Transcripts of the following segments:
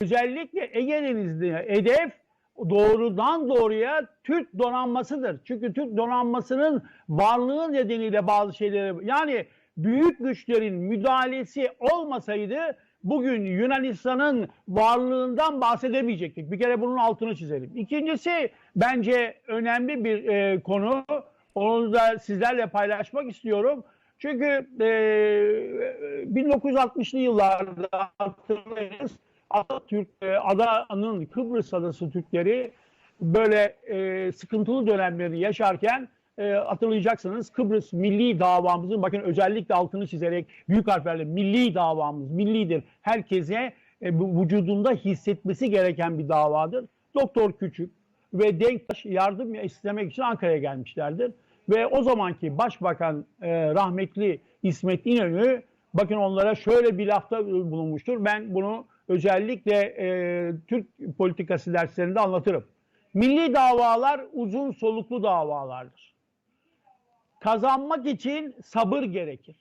özellikle Ege Denizi'ne hedef doğrudan doğruya Türk donanmasıdır. Çünkü Türk donanmasının varlığı nedeniyle bazı şeyleri yani büyük güçlerin müdahalesi olmasaydı bugün Yunanistan'ın varlığından bahsedemeyecektik. Bir kere bunun altını çizelim. İkincisi bence önemli bir e, konu. Onu da sizlerle paylaşmak istiyorum. Çünkü e, 1960'lı yıllarda hatırlayınız Atatürk e, adanın Kıbrıs adası Türkleri böyle e, sıkıntılı dönemlerini yaşarken e, hatırlayacaksınız Kıbrıs milli davamızın bakın özellikle altını çizerek büyük harflerle milli davamız millidir. Herkese e, vücudunda hissetmesi gereken bir davadır. Doktor Küçük ve Denktaş yardım istemek için Ankara'ya gelmişlerdir. Ve o zamanki Başbakan e, rahmetli İsmet İnönü bakın onlara şöyle bir lafta bulunmuştur. Ben bunu özellikle e, Türk politikası derslerinde anlatırım. Milli davalar uzun soluklu davalardır. Kazanmak için sabır gerekir.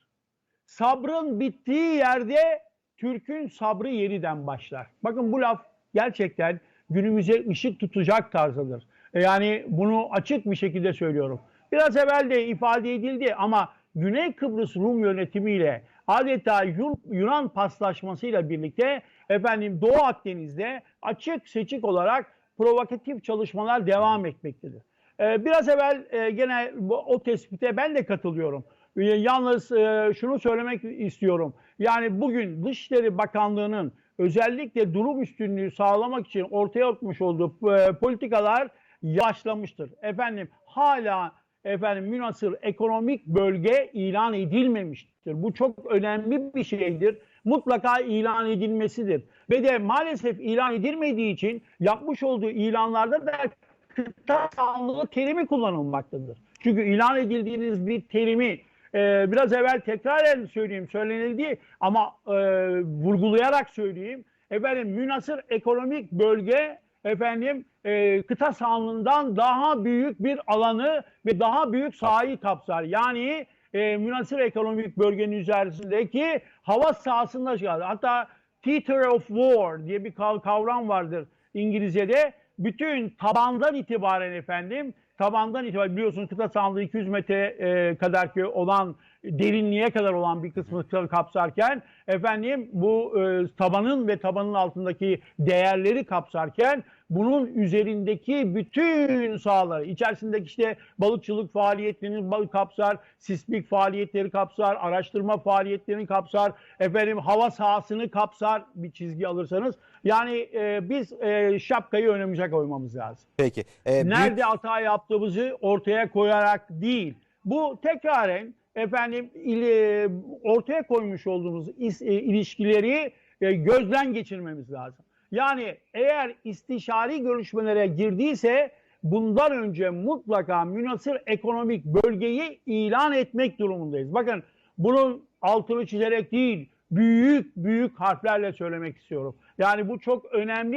Sabrın bittiği yerde Türk'ün sabrı yeniden başlar. Bakın bu laf gerçekten günümüze ışık tutacak tarzıdır. Yani bunu açık bir şekilde söylüyorum. Biraz evvel de ifade edildi ama Güney Kıbrıs Rum yönetimiyle adeta Yunan paslaşmasıyla birlikte efendim Doğu Akdeniz'de açık seçik olarak provokatif çalışmalar devam etmektedir. Ee, biraz evvel e, gene bu, o tespite ben de katılıyorum. Ee, yalnız e, şunu söylemek istiyorum. Yani bugün Dışişleri Bakanlığı'nın özellikle durum üstünlüğü sağlamak için ortaya atmış olduğu e, politikalar yaşlamıştır. Efendim hala efendim münasır ekonomik bölge ilan edilmemiştir. Bu çok önemli bir şeydir. Mutlaka ilan edilmesidir. Ve de maalesef ilan edilmediği için yapmış olduğu ilanlarda da kıta sahanlığı terimi kullanılmaktadır. Çünkü ilan edildiğiniz bir terimi e, biraz evvel tekrar söyleyeyim söylenildi ama e, vurgulayarak söyleyeyim. Efendim münasır ekonomik bölge efendim e, kıta sahanlığından daha büyük bir alanı ve daha büyük sahayı kapsar. Yani e, münasır ekonomik bölgenin üzerindeki hava sahasında çıkar. Hatta theater of war diye bir kavram vardır İngilizce'de. Bütün tabandan itibaren efendim tabandan itibaren biliyorsunuz kıta sahanlığı 200 metre e, kadar ki olan derinliğe kadar olan bir kısmı kapsarken efendim bu e, tabanın ve tabanın altındaki değerleri kapsarken bunun üzerindeki bütün sahaları içerisindeki işte balıkçılık faaliyetlerini balık kapsar, sismik faaliyetleri kapsar, araştırma faaliyetlerini kapsar, efendim hava sahasını kapsar bir çizgi alırsanız. Yani e, biz e, şapkayı önümüze koymamız lazım. Peki. Ee, Nerede büyük- hata yaptığımızı ortaya koyarak değil. Bu tekraren efendim ili- ortaya koymuş olduğumuz is- e, ilişkileri e, gözden geçirmemiz lazım. Yani eğer istişari görüşmelere girdiyse bundan önce mutlaka münasır ekonomik bölgeyi ilan etmek durumundayız. Bakın bunun altını çizerek değil, büyük büyük harflerle söylemek istiyorum. Yani bu çok önemli